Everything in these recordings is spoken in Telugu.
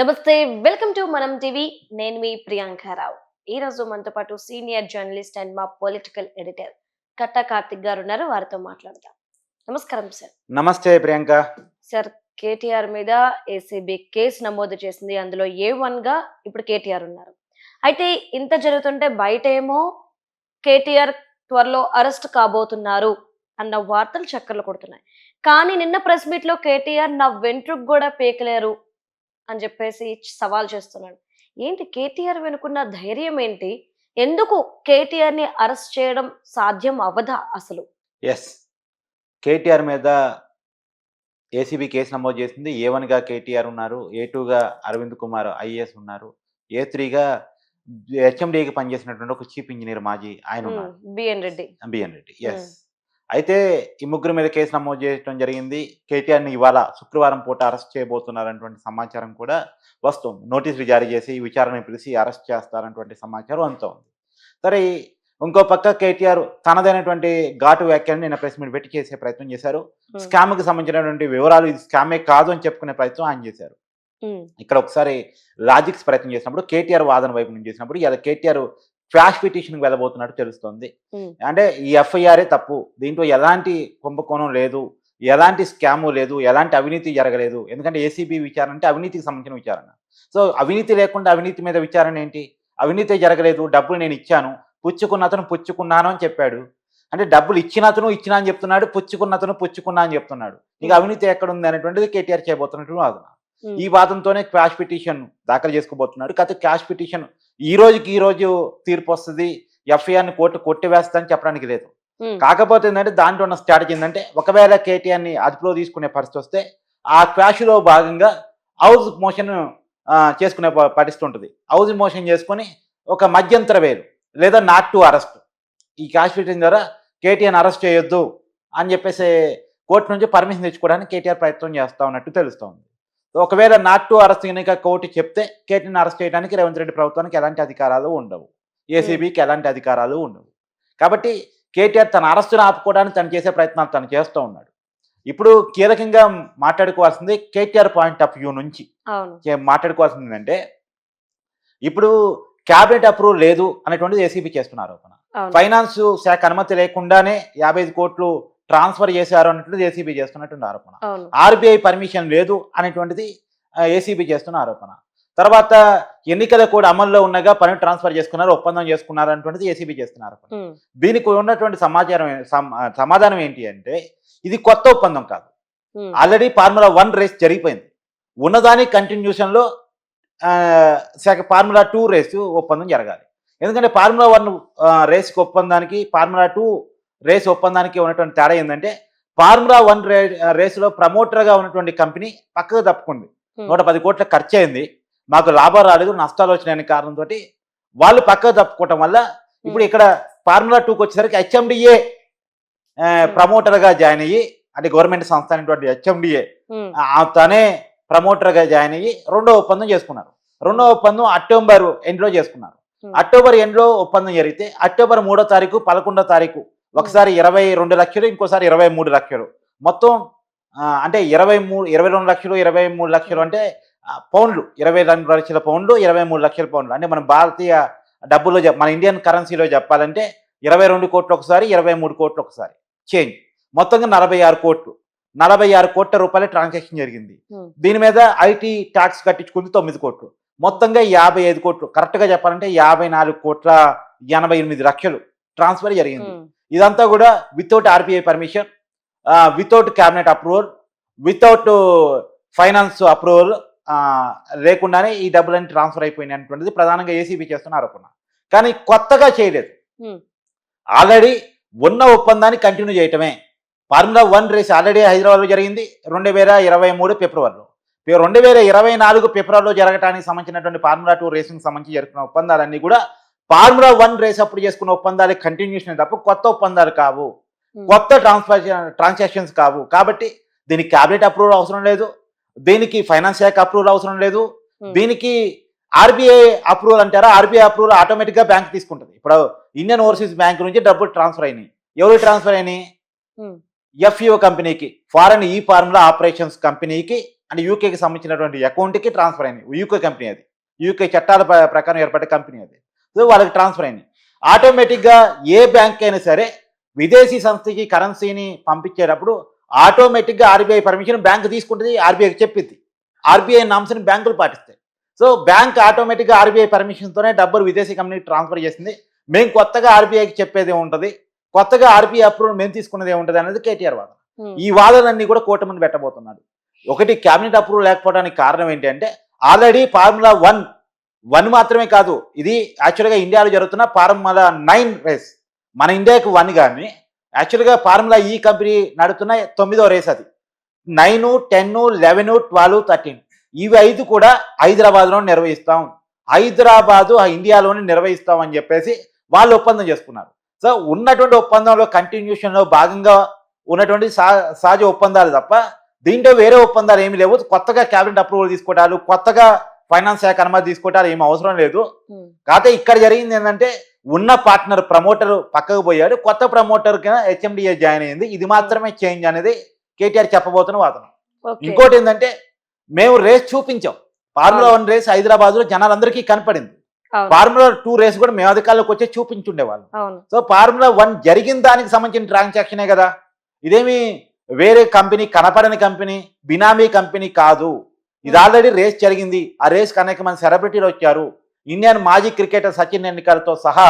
నమస్తే వెల్కమ్ టు మనం టీవీ. నేను మీ ప్రియాంకారావు ఈ రోజు మనతో పాటు సీనియర్ జర్నలిస్ట్ అండ్ మా పొలిటికల్ ఎడిటర్ కట్టా కార్తిక్ గారు ఉన్నారు. వారితో మాట్లాడదాం. నమస్కారం సార్. నమస్తే ప్రియాంక. సార్ కేటీఆర్ మీద ఏసీబీ కేసు నమోదు చేసింది. అందులో ఏ వన్గా ఇప్పుడు కేటీఆర్ ఉన్నారు. అయితే ఇంత జరుగుతుంటే బయట ఏమో కేటీఆర్ త్వరలో అరెస్ట్ కాబోతున్నారు అన్న వార్తలు చక్కర్లు కొడుతున్నాయి. కానీ నిన్న ప్రెస్ మీట్లో కేటీఆర్ నా వెంట్రుకు కూడా పీకలేరు అని చెప్పేసి సవాల్ చేస్తున్నాడు. ఏంటి కేటీఆర్ వెనుకున్న ధైర్యం ఏంటి? ఎందుకు కేటీఆర్ని అరెస్ట్ చేయడం సాధ్యం అవదా అసలు? ఎస్. కేటీఆర్ మీద ఏసీబీ కేసు నమోదు చేసింది. ఏ వన్గా కేటీఆర్ ఉన్నారు ఏ టూగా అరవింద్ కుమార్ ఐఏఎస్ ఉన్నారు ఏ త్రీగా హెచ్ఎండికి పనిచేసినటువంటి ఒక చీఫ్ ఇంజనీర్ మాజీ ఆయన ఉన్నారు. B N Reddy. B N Reddy. S. అయితే ఈ ముగ్గురు మీద కేసు నమోదు చేయడం జరిగింది. కేటీఆర్ని ఇవాళ శుక్రవారం పూట అరెస్ట్ చేయబోతున్నారన్నటువంటి సమాచారం కూడా వస్తుంది. నోటీసులు జారీ చేసి విచారణ పిలిచి అరెస్ట్ చేస్తారన్నటువంటి సమాచారం అంతా ఉంది సరే ఇంకో పక్క కేటీఆర్ తనదైనటువంటి ఘాటు వ్యాఖ్యలను నిన్న ప్రెస్ మీట్ పెట్టి చేసే ప్రయత్నం చేశారు. స్కామ్కి సంబంధించినటువంటి వివరాలు ఇది స్కామే కాదు అని చెప్పుకునే ప్రయత్నం ఆయన చేశారు. ఇక్కడ ఒకసారి లాజిక్స్ ప్రయత్నం చేసినప్పుడు కేటీఆర్ వాదన వైపు నుంచి చేసినప్పుడు ఇలా కేటీఆర్ ఫ్లాష్ పిటిషన్కి వెళ్ళబోతున్నట్టు తెలుస్తోంది. అంటే ఈ ఎఫ్ఐఆరే తప్పు. దీంట్లో ఎలాంటి కుంభకోణం లేదు. ఎలాంటి స్కాము లేదు. ఎలాంటి అవినీతి జరగలేదు. ఎందుకంటే ఏసీబీ విచారణ అంటే అవినీతికి సంబంధించిన విచారణ. సో అవినీతి లేకుండా అవినీతి మీద విచారణ ఏంటి? అవినీతి జరగలేదు. డబ్బులు నేను ఇచ్చాను. పుచ్చుకున్న అతను పుచ్చుకున్నాను అని చెప్పాడు. అంటే డబ్బులు ఇచ్చిన అతను ఇచ్చినా అని చెప్తున్నాడు. పుచ్చుకున్న అతను పుచ్చుకున్నా అని చెప్తున్నాడు. ఇక అవినీతి ఎక్కడ ఉంది అనేటువంటిది కేటీఆర్ చేయబోతున్నట్టు వాదన. ఈ వాదంతోనే క్వాష్ పిటిషన్ దాఖలు చేసుకోబోతున్నాడు. కాకపోతే క్యాష్ పిటిషన్ ఈ రోజుకి ఈ రోజు తీర్పు వస్తుంది ఎఫ్ఐఆర్ని కోర్టు కొట్టివేస్తుందని చెప్పడానికి లేదు. కాకపోతే ఏంటంటే దాంట్లో ఉన్న స్ట్రాటజీ ఏంటంటే ఒకవేళ కేటీఆర్ని అదుపులో తీసుకునే పరిస్థితి వస్తే ఆ క్వాష్లో భాగంగా హౌస్ మోషన్ ఆ, చేసుకునే పరిస్థితి ఉంటుంది. హౌస్ మోషన్ చేసుకొని ఒక మధ్యంతర వేలు లేదా నాట్ టు అరెస్ట్. ఈ క్యాష్ పిటిషన్ ద్వారా కేటీఆర్ని అరెస్ట్ చేయొద్దు అని చెప్పేసి కోర్టు నుంచి పర్మిషన్ తెచ్చుకోవడానికి కేటీఆర్ ప్రయత్నం చేస్తా ఉన్నట్టు తెలుస్తోంది. ఒకవేళ నాట్ టు అరెస్ట్ కనుక కోర్టు చెప్తే కేటీని అరెస్ట్ చేయడానికి రేవంత్ రెడ్డి ప్రభుత్వానికి ఎలాంటి అధికారాలు ఉండవు. ఏసీబీకి ఎలాంటి అధికారాలు ఉండవు. కాబట్టి కేటీఆర్ తన అరెస్టును ఆపుకోవడానికి తను చేసే ప్రయత్నాలు తను చేస్తూ ఉన్నాడు. ఇప్పుడు కీలకంగా మాట్లాడుకోవాల్సింది కేటీఆర్ పాయింట్ ఆఫ్ వ్యూ నుంచి. మాట్లాడుకోవాల్సింది ఏంటంటే ఇప్పుడు క్యాబినెట్ అప్రూవల్ లేదు అనేటువంటిది ఏసీబీ చేస్తున్న ఆరోపణ ఫైనాన్స్ శాఖ అనుమతి లేకుండానే యాభై ఐదు కోట్లు ట్రాన్స్ఫర్ చేశారు అన్నటువంటిది ఏసీబీ చేస్తున్నటువంటి ఆరోపణ. ఆర్బీఐ పర్మిషన్ లేదు అనేటువంటిది ఏసీబీ చేస్తున్న ఆరోపణ. తర్వాత ఎన్నికల కూడా అమల్లో ఉండగా పని ట్రాన్స్ఫర్ చేసుకున్నారు ఒప్పందం చేసుకున్నారు అనేటువంటిది ఏసీబీ చేస్తున్న ఆరోపణ. దీనికి ఉన్నటువంటి సమాచారం సమాధానం ఏంటి అంటే ఇది కొత్త ఒప్పందం కాదు. ఆల్రెడీ ఫార్ములా వన్ రేస్ జరిగిపోయింది. ఉన్నదాని కంటిన్యూషన్లో ఫార్ములా టూ రేసు ఒప్పందం జరగాలి. ఎందుకంటే ఫార్ములా వన్ రేస్కి ఒప్పందానికి ఫార్ములా టూ రేస్ ఒప్పందానికి ఉన్నటువంటి తేడా ఏంటంటే ఫార్ములా వన్ రే రేసులో ప్రమోటర్గా ఉన్నటువంటి కంపెనీ పక్కకు తప్పుకుంది. నూట పది కోట్ల ఖర్చు అయింది మాకు లాభాలు రాలేదు నష్టాలు వచ్చినాయని కారణంతో వాళ్ళు పక్కకు తప్పుకోవటం వల్ల ఇప్పుడు ఇక్కడ ఫార్ములా టూకి వచ్చేసరికి హెచ్ఎండిఏ ప్రమోటర్గా జాయిన్ అయ్యి అంటే గవర్నమెంట్ సంస్థ అయినటువంటి హెచ్ఎండిఏ తనే ప్రమోటర్గా జాయిన్ అయ్యి రెండో ఒప్పందం చేసుకున్నారు. రెండో ఒప్పందం అక్టోబర్ ఎండ్లో చేసుకున్నారు. అక్టోబర్ ఎండ్లో ఒప్పందం జరిగితే అక్టోబర్ మూడో తారీఖు పదకొండో తారీఖు ఒకసారి ఇరవై రెండు లక్షలు ఇంకోసారి ఇరవై మూడు లక్షలు. మొత్తం అంటే ఇరవై మూడు ఇరవై రెండు లక్షలు ఇరవై మూడు లక్షలు అంటే పౌండ్లు. ఇరవై రెండు లక్షల పౌండ్లు ఇరవై మూడు లక్షల పౌండ్లు. అంటే మన భారతీయ డబ్బుల్లో చెప్ మన ఇండియన్ కరెన్సీలో చెప్పాలంటే ఇరవై రెండు కోట్లు ఒకసారి ఇరవై మూడు కోట్లు ఒకసారి. చేంజ్. మొత్తంగా నలభై ఆరు కోట్లు. నలభై ఆరు కోట్ల రూపాయల ట్రాన్సాక్షన్ జరిగింది. దీని మీద ఐటీ ట్యాక్స్ కట్టించుకుంది తొమ్మిది కోట్లు. మొత్తంగా యాభై ఐదు కోట్లు. కరెక్ట్గా చెప్పాలంటే యాభై నాలుగు కోట్ల ఎనభై ఎనిమిది లక్షలు ట్రాన్స్ఫర్ జరిగింది. ఇదంతా కూడా without RBI permission without cabinet approval without finance approval లేకుండానే ఈ డబ్బులన్నీ ట్రాన్స్ఫర్ అయిపోయినాయి అనేటువంటిది ప్రధానంగా ఏసీబీ చేస్తున్న ఆరోపణ. కానీ కొత్తగా చేయలేదు. Hmm. ఆల్రెడీ ఉన్న ఒప్పందాన్ని కంటిన్యూ చేయటమే. ఫార్ములా వన్ రేస్ ఆల్రెడీ హైదరాబాద్లో జరిగింది. రెండు వేల ఇరవై మూడు ఫిబ్రవరిలో. రెండు వేల ఇరవై నాలుగు ఫిబ్రవరిలో జరగడానికి సంబంధించినటువంటి ఫార్ములా టూ రేసింగ్ సంబంధించి జరుగుతున్న ఒప్పందాలన్నీ కూడా ఫార్ములా వన్ రేస్ అప్పుడు చేసుకున్న ఒప్పందాలు కంటిన్యూషన్ తప్ప కొత్త ఒప్పందాలు కావు. ఉమ్, కొత్త ట్రాన్స్ఫర్ ట్రాన్సాక్షన్స్ కావు. కాబట్టి దీనికి క్యాబినెట్ అప్రూవల్ అవసరం లేదు. దీనికి ఫైనాన్స్ శాఖ అప్రూవల్ అవసరం లేదు. ఉమ్, దీనికి ఆర్బీఐ అప్రూవల్ అంటారా? ఆర్బీఐ అప్రూవల్ ఆటోమేటిక్గా బ్యాంక్ తీసుకుంటుంది. ఇప్పుడు ఇండియన్ ఓవర్సీస్ బ్యాంక్ నుంచి డబ్బులు ట్రాన్స్ఫర్ అయినాయి. ఎవరు ట్రాన్స్ఫర్ అయినాయి? ఎఫ్ఈఓ కంపెనీకి ఫారెన్ ఈ ఫార్ములా ఆపరేషన్స్ కంపెనీకి అంటే యూకేకి సంబంధించినటువంటి అకౌంట్కి ట్రాన్స్ఫర్ అయినాయి. యూకే కంపెనీ అది. యూకే చట్టాల ప్ర- ప్రకారం ఏర్పడే కంపెనీ అది. సో వాళ్ళకి ట్రాన్స్ఫర్ అయినాయి ఆటోమేటిక్గా ఏ బ్యాంక్ అయినా సరే విదేశీ సంస్థకి కరెన్సీని పంపించేటప్పుడు ఆటోమేటిక్గా ఆర్బీఐ పర్మిషన్ బ్యాంక్ తీసుకుంటుంది ఆర్బీఐకి చెప్పింది. ఆర్బీఐ నామ్స్ని బ్యాంకులు పాటిస్తాయి. సో బ్యాంక్ ఆటోమేటిక్గా ఆర్బీఐ పర్మిషన్తోనే డబ్బులు విదేశీ కంపెనీకి ట్రాన్స్ఫర్ చేసింది. మేము కొత్తగా ఆర్బీఐకి చెప్పేది ఉంటుంది కొత్తగా ఆర్బీఐ అప్రూవల్ మేము తీసుకున్నది ఉంటుంది అనేది కేటీఆర్ వాదన. ఈ వాదనలన్నీ కూడా కూటమిని పెట్టబోతున్నాడు. ఒకటి క్యాబినెట్ అప్రూవల్ లేకపోవడానికి కారణం ఏంటి అంటే ఆల్రెడీ ఫార్ములా వన్ వన్ మాత్రమే కాదు ఇది యాక్చువల్గా ఇండియాలో జరుగుతున్న ఫార్ములా నైన్ రేస్. మన ఇండియాకి వన్ కానీ యాక్చువల్గా ఫార్ములా ఈ కంపెనీ నడుతున్న తొమ్మిదో రేస్ అది. Nine ten eleven twelve thirteen. ఇవి ఐదు కూడా హైదరాబాద్లో నిర్వహిస్తాం. హైదరాబాదు ఇండియాలోనే నిర్వహిస్తాం అని చెప్పేసి వాళ్ళు ఒప్పందం చేసుకున్నారు. సో ఉన్నటువంటి ఒప్పందంలో కంటిన్యూషన్లో భాగంగా ఉన్నటువంటి సహజ ఒప్పందాలు తప్ప దీంట్లో వేరే ఒప్పందాలు ఏమీ లేవు. కొత్తగా క్యాబినెట్ అప్రూవల్ తీసుకోవటాలు కొత్తగా ఫైనాన్స్ శాఖ అనుమతి తీసుకోవటాలు ఏమి అవసరం లేదు. కాకపోతే ఇక్కడ జరిగింది ఏంటంటే ఉన్న పార్ట్నర్ ప్రమోటర్ పక్కకు పోయాడు. కొత్త ప్రమోటర్ కింద హెచ్ఎండిఏ జాయిన్ అయింది. ఇది మాత్రమే చేంజ్ అనేది కేటీఆర్ చెప్పబోతున్న వాదన. ఇంకోటి ఏంటంటే మేము రేస్ చూపించాం. ఫార్ములా వన్ రేస్ హైదరాబాద్లో జనాలందరికీ కనపడింది. ఫార్ములా టూ రేస్ కూడా మేము అధికారులకు వచ్చి చూపించుండేవాళ్ళం సో ఫార్ములా వన్ జరిగిన దానికి సంబంధించిన ట్రాన్సాక్షనే కదా? ఇదేమి వేరే కంపెనీ కనపడని కంపెనీ బినామీ కంపెనీ కాదు. ఇది ఆల్రెడీ రేస్ జరిగింది. ఆ రేస్కి అనేక మంది సెలబ్రిటీలు వచ్చారు. ఇండియన్ మాజీ క్రికెటర్ సచిన్ టెండూల్కర్తో సహా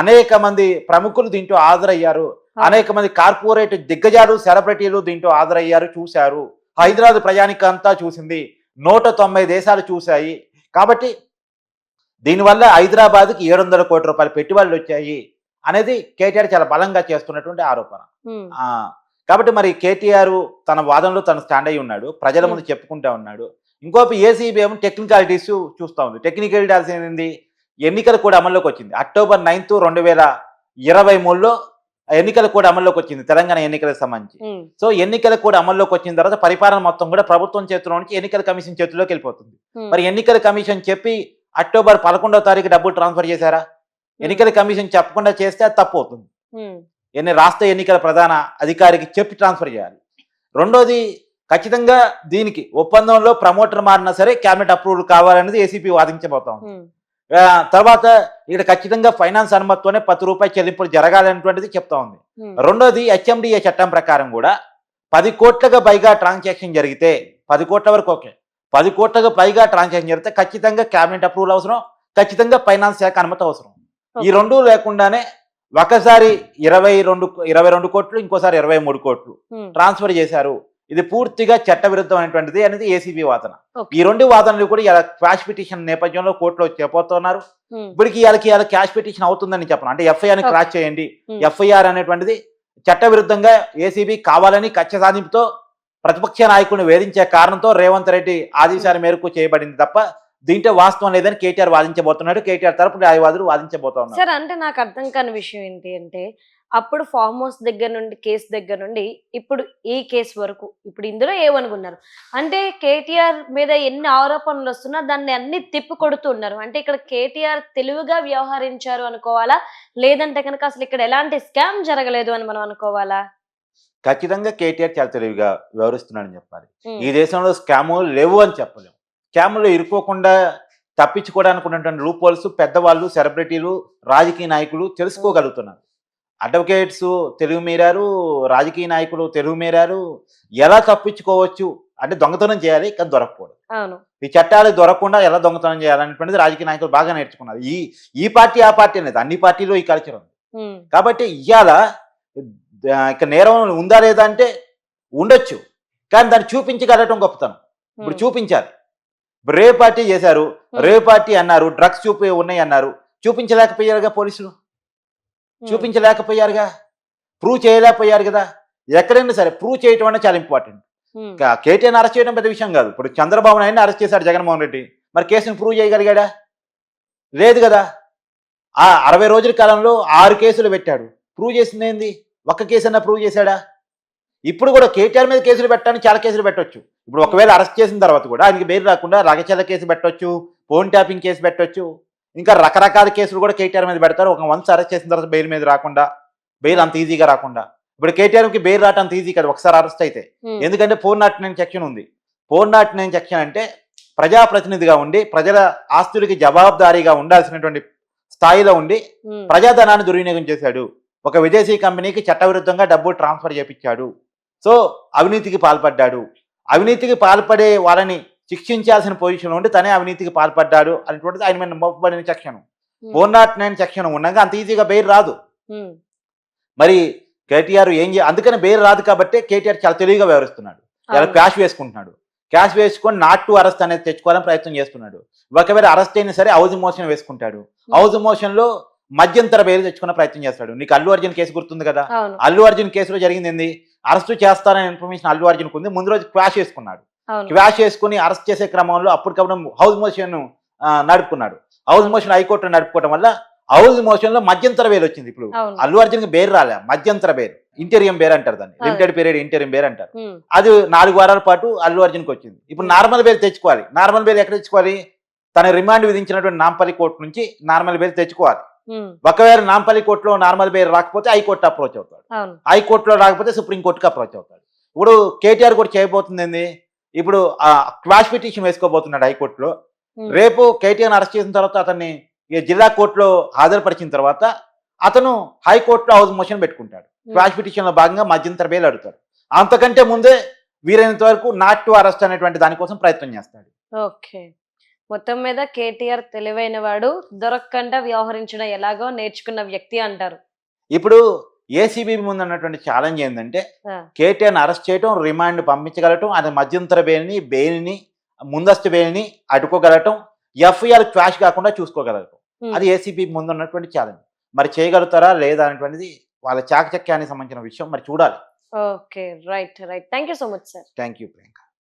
అనేక మంది ప్రముఖులు దీంట్లో హాజరయ్యారు. అనేక మంది కార్పొరేట్ దిగ్గజాలు సెలబ్రిటీలు దీంట్లో హాజరయ్యారు చూశారు. హైదరాబాద్ ప్రయాణిక అంతా చూసింది. నూట తొంభై దేశాలు చూశాయి. కాబట్టి దీనివల్ల హైదరాబాద్కి ఏడు వందల కోట్ల రూపాయల పెట్టుబడులు వచ్చాయి అనేది కేటీఆర్ చాలా బలంగా చేస్తున్నటువంటి ఆరోపణ. కాబట్టి మరి కేటీఆర్ తన వాదనలో తను స్టాండ్ అయి ఉన్నాడు. ప్రజల ముందు చెప్పుకుంటా ఉన్నాడు. ఇంకోపి ఏసీబీ ఏమో టెక్నికాలిటీస్ చూస్తూ ఉంది. టెక్నికాలిటీస్ ఏంది? ఎన్నికలు కూడా అమల్లోకి వచ్చింది. అక్టోబర్ నైన్త్ రెండు వేల ఇరవై మూడులో ఎన్నికలు కూడా అమల్లోకి వచ్చింది తెలంగాణ ఎన్నికలకు సంబంధించి. సో ఎన్నికలు కూడా అమల్లోకి వచ్చిన తర్వాత పరిపాలన మొత్తం కూడా ప్రభుత్వం చేతిలో నుంచి ఎన్నికల కమిషన్ చేతిలోకి వెళ్ళిపోతుంది. మరి ఎన్నికల కమిషన్ చెప్పి అక్టోబర్ పదకొండో తారీఖు డబ్బులు ట్రాన్స్ఫర్ చేశారా? ఎన్నికల కమిషన్ చెప్పకుండా చేస్తే అది తప్పు అవుతుంది. ఎన్ని రాష్ట్ర ఎన్నికల ప్రధాన అధికారికి చెప్పి ట్రాన్స్ఫర్ చేయాలి. రెండోది ఖచ్చితంగా దీనికి ఒప్పందంలో ప్రమోటర్ మారినా సరే క్యాబినెట్ అప్రూవల్ కావాలనేది ఏసీపీ వాదించబోతా తర్వాత ఇక్కడ ఖచ్చితంగా ఫైనాన్స్ అనుమతితోనే పది రూపాయల చెల్లింపులు జరగాలనేటువంటిది చెప్తా ఉంది. రెండోది హెచ్ఎండిఏ చట్టం ప్రకారం కూడా పది కోట్లకు పైగా ట్రాన్సాక్షన్ జరిగితే పది కోట్ల వరకు ఓకే. పది కోట్లకు పైగా ట్రాన్సాక్షన్ జరిగితే ఖచ్చితంగా క్యాబినెట్ అప్రూవల్ అవసరం ఖచ్చితంగా ఫైనాన్స్ శాఖ అనుమతి అవసరం. ఈ. రెండు లేకుండానే ఒకసారి ఇరవై రెండు ఇరవై రెండు కోట్లు ఇంకోసారి ఇరవై మూడు కోట్లు ట్రాన్స్ఫర్ చేశారు. ఇది పూర్తిగా చట్టవిరుద్ధమైనటువంటిది అనేది ఏసీబీ వాదన. ఈ రెండు వాదనలు కూడా ఇలా క్వాష్ పిటిషన్ నేపథ్యంలో కోర్టులో చెప్పబోతున్నారు. ఇప్పటికి ఇవాళకి ఇవాళ క్యాష్ పిటిషన్ అవుతుందని చెప్పను అంటే ఎఫ్ఐఆర్ని Okay. క్రాస్ చేయండి. ఎఫ్ఐఆర్ అనేటువంటిది చట్టవిరుద్ధంగా ఏసీబీ కావాలని కక్ష సాధింపుతో ప్రతిపక్ష నాయకుడిని వేధించే కారణంతో రేవంత్ రెడ్డి ఆదేశాల మేరకు చేయబడింది తప్ప దీంట్లో వాస్తవం లేదని కేటీఆర్ వాదించబోతున్నాడు. కేటీఆర్ తరపు న్యాయవాదులు వాదించబోతున్నారు సార్ అంటే నాకు అర్థం కాని విషయం ఏంటి అంటే అప్పుడు ఫార్మ్ హౌస్ దగ్గర నుండి కేసు దగ్గర నుండి ఇప్పుడు ఈ కేసు వరకు ఇప్పుడు ఇందులో ఏమనుకున్నారు? అంటే కేటీఆర్ మీద ఎన్ని ఆరోపణలు వస్తున్నా దాన్ని అన్ని తిప్పి కొడుతున్నారు అంటే ఇక్కడ కేటీఆర్ తెలివిగా వ్యవహరించారు అనుకోవాలా? లేదంటే కనుక అసలు ఇక్కడ ఎలాంటి స్కామ్ జరగలేదు అని మనం అనుకోవాలా? ఖచ్చితంగా కేటీఆర్ చాలా తెలివిగా వ్యవహరిస్తున్నాడని చెప్పాలి. ఈ దేశంలో స్కాములు లేవు అని చెప్పలేము స్కాములు ఇరుక్కోకుండా తప్పించుకోవడానికి ఉన్నటువంటి రూపోల్స్ పెద్దవాళ్ళు సెలబ్రిటీలు రాజకీయ నాయకులు తెలుసుకోగలుగుతున్నారు. అడ్వకేట్స్ తెలుగు మీరారు రాజకీయ నాయకులు తెలుగు మీరారు ఎలా తప్పించుకోవచ్చు అంటే దొంగతనం చేయాలి కానీ దొరకకూడదు. అవును. ఈ చట్టాలు దొరకకుండా ఎలా దొంగతనం చేయాలనేటువంటిది రాజకీయ నాయకులు బాగా నేర్చుకున్నారు. ఈ ఈ పార్టీ ఆ పార్టీ అనేది అన్ని పార్టీలో ఈ కల్చర్ ఉంది. కాబట్టి ఇవాళ ఇక నేరం ఉందా లేదా అంటే ఉండొచ్చు కానీ దాన్ని చూపించగలగటం గొప్పతనం. ఇప్పుడు చూపించాలి. రే పార్టీ చేశారు. రే పార్టీ అన్నారు డ్రగ్స్ చూపి ఉన్నాయి అన్నారు. చూపించలేకపోయారుగా పోలీసులు? చూపించలేకపోయారుగా? ప్రూవ్ చేయలేకపోయారు కదా? ఎక్కడైనా సరే ప్రూవ్ చేయటం అనేది చాలా ఇంపార్టెంట్ కేటీఆర్ అరెస్ట్ చేయడం పెద్ద విషయం కాదు. ఇప్పుడు చంద్రబాబు నాయుడు అరెస్ట్ చేశాడు జగన్మోహన్ రెడ్డి. మరి కేసును ప్రూవ్ చేయగలిగాడా? లేదు కదా. ఆ అరవై రోజుల కాలంలో ఆరు కేసులు పెట్టాడు. ప్రూవ్ చేసింది ఏంది? ఒక్క కేసు అన్నా ప్రూవ్ చేశాడా? ఇప్పుడు కూడా కేటీఆర్ మీద కేసులు పెట్టడానికి చాలా కేసులు పెట్టొచ్చు. ఇప్పుడు ఒకవేళ అరెస్ట్ చేసిన తర్వాత కూడా ఆయనకి బెయిల్ రాకుండా రగచల్ల కేసు పెట్టొచ్చు ఫోన్ ట్యాపింగ్ కేసు పెట్టొచ్చు. ఇంకా రకరకాల కేసులు కూడా కేటీఆర్ మీద పెడతారు. ఒక వన్స్ అరెస్ట్ చేసిన తర్వాత బెయిల్ మీద రాకుండా బెయిల్ అంత ఈజీగా రాకుండా. ఇప్పుడు కేటీఆర్కి బెయిల్ రావటం అంత ఈజీ కదా. ఒకసారి అరెస్ట్ అయితే. ఎందుకంటే ఫోర్ నాట్ నైన్ సెక్షన్ ఉంది. ఫోర్ నాట్ నైన్ సెక్షన్ అంటే ప్రజాప్రతినిధిగా ఉండి ప్రజల ఆస్తులకి జవాబుదారీగా ఉండాల్సినటువంటి స్థాయిలో ఉండి ప్రజాధనాన్ని దుర్వినియోగం చేశాడు. ఒక విదేశీ కంపెనీకి చట్టవిరుద్ధంగా డబ్బు ట్రాన్స్ఫర్ చేపించాడు. సో అవినీతికి పాల్పడ్డాడు. అవినీతికి పాల్పడే వాళ్ళని శిక్షించాల్సిన పొజిషన్ ఉండి తనే అవినీతికి పాల్పడ్డాడు అనేటువంటిది ఆయన మీద మోపబడిన um, four not nine section ఉండగా అంత ఈజీగా బెయిల్ రాదు. ఉమ్, మరి కేటీఆర్ ఏం చే అందుకని బెయిల్ రాదు కాబట్టి కేటీఆర్ చాలా తెలివిగా వ్యవహరిస్తున్నాడు. ఇలా. క్యాష్ వేసుకుంటున్నాడు. క్యాష్ వేసుకొని నాట్ టు అరెస్ట్ అనేది తెచ్చుకోవాలని ప్రయత్నం చేస్తున్నాడు. ఒకవేళ అరెస్ట్ అయినా సరే హౌస్ మోషన్ వేసుకుంటాడు. హౌస్ మోషన్లో మధ్యంతర బెయిల్ తెచ్చుకునే ప్రయత్నం చేస్తాడు. నీకు అల్లు అర్జున్ కేసు గుర్తుంది కదా? అల్లు అర్జున్ కేసులో జరిగింది ఏంది? అరెస్ట్ చేస్తారనే ఇన్ఫర్మేషన్ అల్లు అర్జున్కి ఉంది. ముందు రోజు క్వాష్ వేసుకున్నాడు. క్వాష్ వేసుకుని అరెస్ట్ చేసే క్రమంలో అప్పటికప్పుడు హౌస్ మోషన్ నడుపుకున్నాడు. హౌస్ మోషన్ హైకోర్టు నడుపుకోవడం వల్ల హౌస్ మోషన్లో మధ్యంతర బెయిల్ వచ్చింది ఇప్పుడు. అల్లు అర్జున్ బేర్ రాలే మధ్యంతర బేర్ ఇంటీరియం బేర్ అంటారు దాన్ని. లిమిటెడ్ పీరియడ్ ఇంటీరియం బేర్ అంటారు. అది నాలుగు వారాల పాటు అల్లు అర్జున్కి వచ్చింది. ఇప్పుడు నార్మల్ బెయిల్ తెచ్చుకోవాలి. నార్మల్ బెయిల్ ఎక్కడ తెచ్చుకోవాలి? తన రిమాండ్ విధించినటువంటి నాంపల్లి కోర్టు నుంచి నార్మల్ బెయిల్ తెచ్చుకోవాలి. ఒకవేళ నాంపల్లి కోర్టులో నార్మల్ బెయిల్ రాకపోతే హైకోర్టు అప్రోచ్ అవుతాడు. హైకోర్టులో రాకపోతే సుప్రీం కోర్టుకి అప్రోచ్ అవుతాడు. ఇప్పుడు కేటీఆర్ కూడా చేయబోతుంది ఇప్పుడు క్వాష్ పిటిషన్ వేసుకోబోతున్నాడు హైకోర్టులో. ఉమ్, రేపు కేటీఆర్ అరెస్ట్ చేసిన తర్వాత అతన్ని జిల్లా కోర్టులో హాజరుపరిచిన తర్వాత అతను హైకోర్టులో హౌస్ మోషన్ పెట్టుకుంటాడు. ఉమ్, క్వాష్ పిటిషన్లో భాగంగా మధ్యంతర బెయిల్ అడుగుతాడు. అంతకంటే ముందే వీలైనంత వరకు నాట్ టు అరెస్ట్ అనేటువంటి దానికోసం ప్రయత్నం చేస్తాడు. ఓకే. మొత్తం మీద కేటీఆర్ తెలివైన వాడు దొరకకుండా వ్యవహరించడం ఎలాగో నేర్చుకున్న వ్యక్తి అంటారు. ఇప్పుడు ఏసీబీ ముందు ఉన్నటువంటి ఛాలెంజ్ ఏంటంటే కేటీఆర్ని అరెస్ట్ చేయటం రిమాండ్ పంపించగలటం అది మధ్యంతర బెయిల్ని బెయిల్ని ముందస్తు బెయిల్ని అడ్డుకోగలటం ఎఫ్ఐఆర్ క్వాష్ కాకుండా చూసుకోగలగటం ఉమ్, అది ఏసీబీ ముందు ఉన్నటువంటి ఛాలెంజ్ మరి చేయగలుగుతారా లేదా అనేటువంటిది వాళ్ళ చాకచక్యానికి సంబంధించిన విషయం. మరి చూడాలి. Okay right right thank you so much sir thank you Priyanka